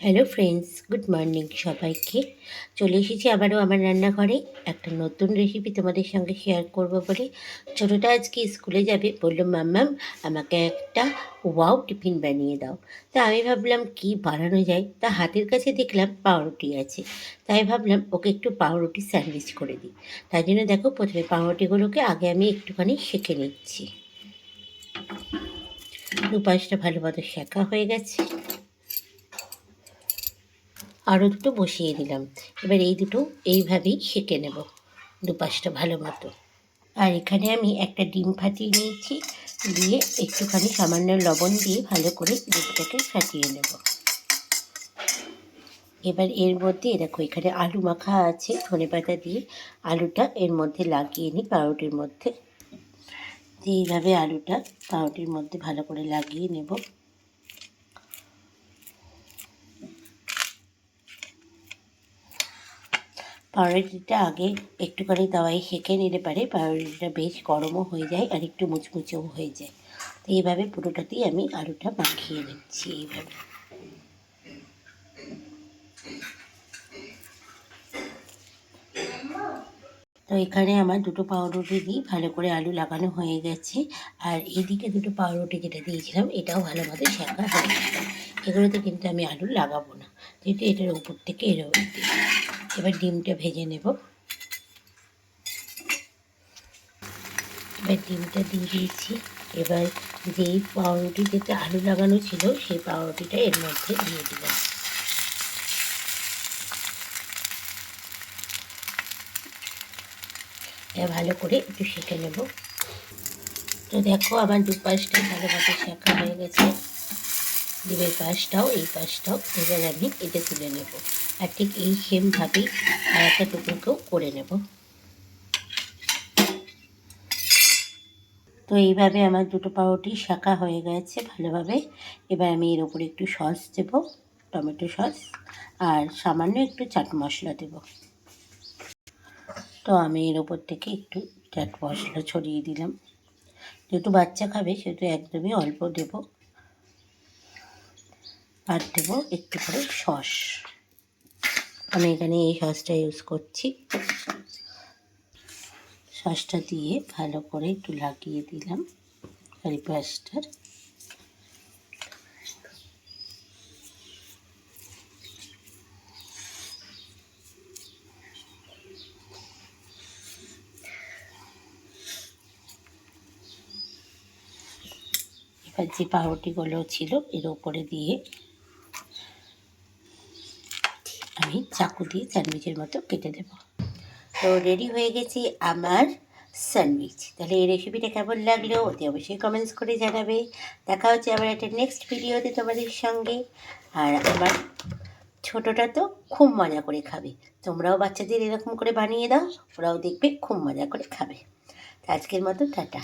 Hello friends good morning সবাইকে। চলে এসেছি আবারও আমার রান্নাঘরে। একটা নতুন রেসিপি তোমাদের সঙ্গে শেয়ার করব বলে। ছোটোটা আজকে স্কুলে যাবে, বলল ম্যাম আমাকে একটা ওয়াও টিফিন বানিয়ে দাও। তা আমি ভাবলাম, কি বানানো যায়? তা হাতের কাছে দেখলাম পাউরুটি আছে। তাই ভাবলাম, ওকে একটু পাউরুটি স্যান্ডউইচ করে দিই। তাই জন্য দেখো, প্রথমে পাউরুটিগুলোকে আগে আমি একটুখানি সেঁকে নিচ্ছি। দুপাশটা ভালো মতো শেখা হয়ে গেছে। আরও দুটো বসিয়ে দিলাম। এবার এই দুটো এইভাবেই সেঁকে নেব, দুপাশটা ভালো মতো। আর এখানে আমি একটা ডিম ফাটিয়ে নিয়েছি, দিয়ে একটুখানি সামান্য লবণ দিয়ে ভালো করে দুধটাকে ফাটিয়ে নেব। এবার এর মধ্যে, দেখো এখানে আলু মাখা আছে, ধনে পাতা দিয়ে আলুটা এর মধ্যে লাগিয়ে নিই পাউরুটির মধ্যে। এইভাবে আলুটা পাউরুটির মধ্যে ভালো করে লাগিয়ে নেব। পাউরুটিটা আগে একটুখানি দাওয়াই সেঁকে নিলে পারে। পাউরুটিটা বেশ গরমও হয়ে যায় আর একটু মুচমুচেও হয়ে যায়। তো এইভাবে পুরোটাতেই আমি আলুটা মাখিয়ে নিচ্ছি এইভাবে। তো এখানে আমার দুটো পাউরুটি দিই ভালো করে আলু লাগানো হয়ে গেছে। আর এদিকে দুটো পাউরুটি যেটা দিয়েছিলাম, এটাও ভালোভাবে শেখা হয়ে গেছে। এগুলোতে কিন্তু আমি আলু লাগাবো না। যেহেতু এটার উপর থেকে এরকম দিই এবার ডিমটা ভেজে নেব। এবার ডিমটা দিয়ে দিয়েছি। এবার যেই পাউরুটিতে আলু লাগানো ছিল, সেই পাউরুটিটা এর মধ্যে দিয়ে দিলাম। এটা ভালো করে একটু সেঁকে নেব। তো দেখো, আমার দু পাশটা ভালো মতো শেখা হয়ে গেছে। ডিমের পাশটাও, এই পাশটাও এবার আমি এটা তুলে নেব। আর ঠিক এই সেমভাবেই আর একটা টুকরোকেও করে নেব। তো এইভাবে আমার দুটো পাউরুটি শাঁকা হয়ে গেছে ভালোভাবে। এবার আমি এর ওপরে একটু সস দেব, টমেটো সস, আর সামান্য একটু চাট মশলা দেব। তো আমি এর ওপর থেকে একটু চাট মশলা ছড়িয়ে দিলাম। যেহেতু বাচ্চা খাবে, সেহেতু একদমই অল্প দেব। আর দেব একটু করে সস। আমি এখানে এই সসটা ইউজ করছি। সসটা দিয়ে ভালো করে একটু লাগিয়ে দিলাম কারি পাঁচটার এবার যে পাউরুটিগুলো ছিল এর ওপরে দিয়ে আমি চাকু দিয়ে স্যান্ডউইচের মতো কেটে দেব। তো রেডি হয়ে গেছি আমার স্যান্ডউইচ। তাহলে এই রেসিপিটা কেমন লাগল অতি অবশ্যই কমেন্টস করে জানাবে। দেখা হচ্ছে আবার একটা নেক্সট ভিডিওতে তোমাদের সঙ্গে। আর আমার ছোটোটা তো খুব মজা করে খাবে। তোমরাও বাচ্চাদের এরকম করে বানিয়ে দাও, ওরাও দেখবে খুব মজা করে খাবে। আজকের মতো, টাটা।